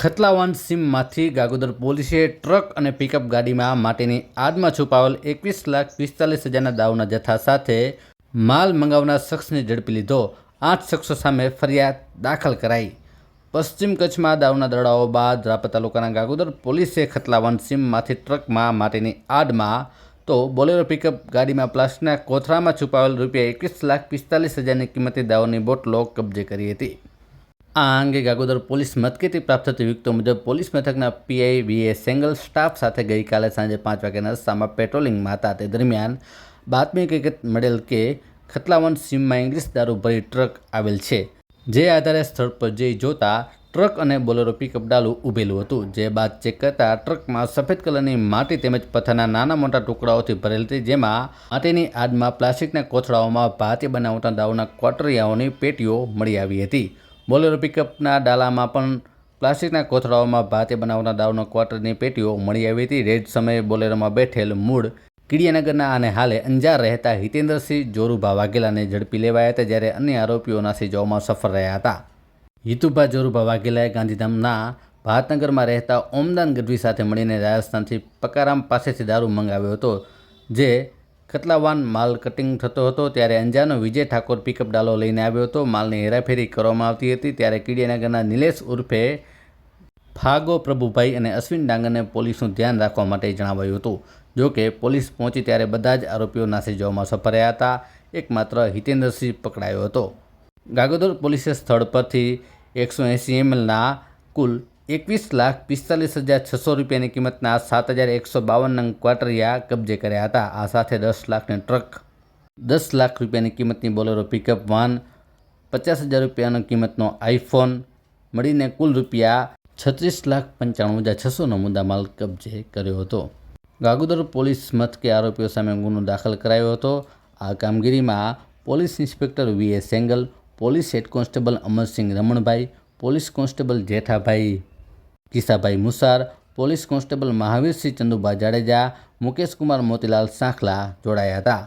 ખતલાવાન સીમમાંથી ગાગોદર પોલીસે ટ્રક અને પિકઅપ ગાડીમાં માટેની આડમાં છુપાવેલ એકવીસ લાખ પિસ્તાલીસ હજારના દાવના જથ્થા સાથે માલ મંગાવનાર શખ્સને ઝડપી લીધો. આઠ શખ્સો સામે ફરિયાદ દાખલ કરાઈ. પશ્ચિમ કચ્છમાં દાવના દડાઓ બાદ રાપર તાલુકાના ગાગોદર પોલીસે ખતલાવાન સીમમાંથી ટ્રકમાં માટેની આડમાં તો બોલેરો પિકઅપ ગાડીમાં પ્લાસ્ટિકના કોથળામાં છુપાવેલ રૂપિયા એકવીસ લાખ પિસ્તાલીસ હજારની કિંમતી દાવની બોટલો કબજે કરી હતી. આ અંગે ગાગોદર પોલીસ મથકેથી પ્રાપ્ત થતી વિગતો મુજબ પોલીસ મથકના પીઆઈ વીએ સેંગલ સ્ટાફ સાથે ગઈકાલે સાંજે પાંચ વાગ્યાના રસ્તામાં પેટ્રોલિંગમાં હતા તે દરમિયાન બાતમી હકીકત મળેલ કે ખતલાવન સીમમાં ઇંગ્લિશ દારૂ ભરી ટ્રક આવેલ છે. જે આધારે સ્થળ પર જઈ જોતા ટ્રક અને બોલેરો પિકઅપ ડાલું ઊભેલું હતું. જે બાદ ચેક કરતા ટ્રકમાં સફેદ કલરની માટી તેમજ પથ્થરના નાના મોટા ટુકડાઓથી ભરેલ હતી. જેમાં માટીની આડમાં પ્લાસ્ટિકના કોથળાઓમાં ભારતીય બનાવતા દાવના ક્વાટરિયાઓની પેટીઓ મળી આવી હતી. બોલેરો પિકઅપના ડાલામાં પણ પ્લાસ્ટિકના કોથળાઓમાં ભાતે બનાવના દાવનો ક્વાર્ટરની પેટીઓ મળી આવી હતી. રેડ સમયે બોલેરોમાં બેઠેલ મૂળ કીડિયાનગરના અને હાલે અંજાર રહેતા હિતેન્દ્રસિંહ જોરુભા વાઘેલાને ઝડપી લેવાયા હતા, જ્યારે અન્ય આરોપીઓના સિજાઓમાં સફળ રહ્યા હતા. હિતુભા જોરુભા વાઘેલાએ ગાંધીધામના ભાતનગરમાં રહેતા ઓમદાન ગઢવી સાથે મળીને રાજસ્થાનથી પકારામ પાસેથી દારૂ મંગાવ્યો હતો, જે ખતલાવાન માલ કટિંગ થતો હતો? ત્યારે અંજારનો વિજય ઠાકોર પિકઅપ ડાલો લઈને આવ્યો હતો. માલની હેરાફેરી કરવામાં આવતી હતી. ત્યારે કીડિયાનગરના નિલેશ ઉર્ફે ફાગો પ્રભુભાઈ અને અશ્વિન ડાંગરને પોલીસનું ધ્યાન રાખવા માટે જણાવાયું હતું. જો કે પોલીસ પહોંચી ત્યારે બધા જ આરોપીઓ નાસી જવામાં સફળ રહ્યા હતા. એકમાત્ર હિતેન્દ્રસિંહ પકડાયો હતો. ગાગોદર પોલીસે સ્થળ પરથી એકસો એંસી એમએલના કુલ એકવીસ લાખ પિસ્તાલીસ હજાર છસો રૂપિયાની કિંમતના સાત હજાર એકસો બાવન નંગ ક્વાટરિયા કબજે કર્યા હતા. આ સાથે દસ લાખની ટ્રક, દસ લાખ રૂપિયાની કિંમતની બોલેરો પિકઅપ વાન, પચાસ હજાર રૂપિયાનો કિંમતનો આઈફોન, મળીને કુલ રૂપિયા છત્રીસ લાખ પંચાણું હજાર છસોનો મુદ્દામાલ કબજે કર્યો હતો. ગાગોદર પોલીસ મથકે આરોપીઓ સામે ગુનો દાખલ કરાયો હતો. આ કામગીરીમાં police inspector V S Sengal, police head constable Amarsinh Rambhai, police constable Jethabhai Kisabhai Musar police constable Mahavirsinh Chandubha Jadeja Mukeshkumar Motilal Sankhla જોડાયા હતા.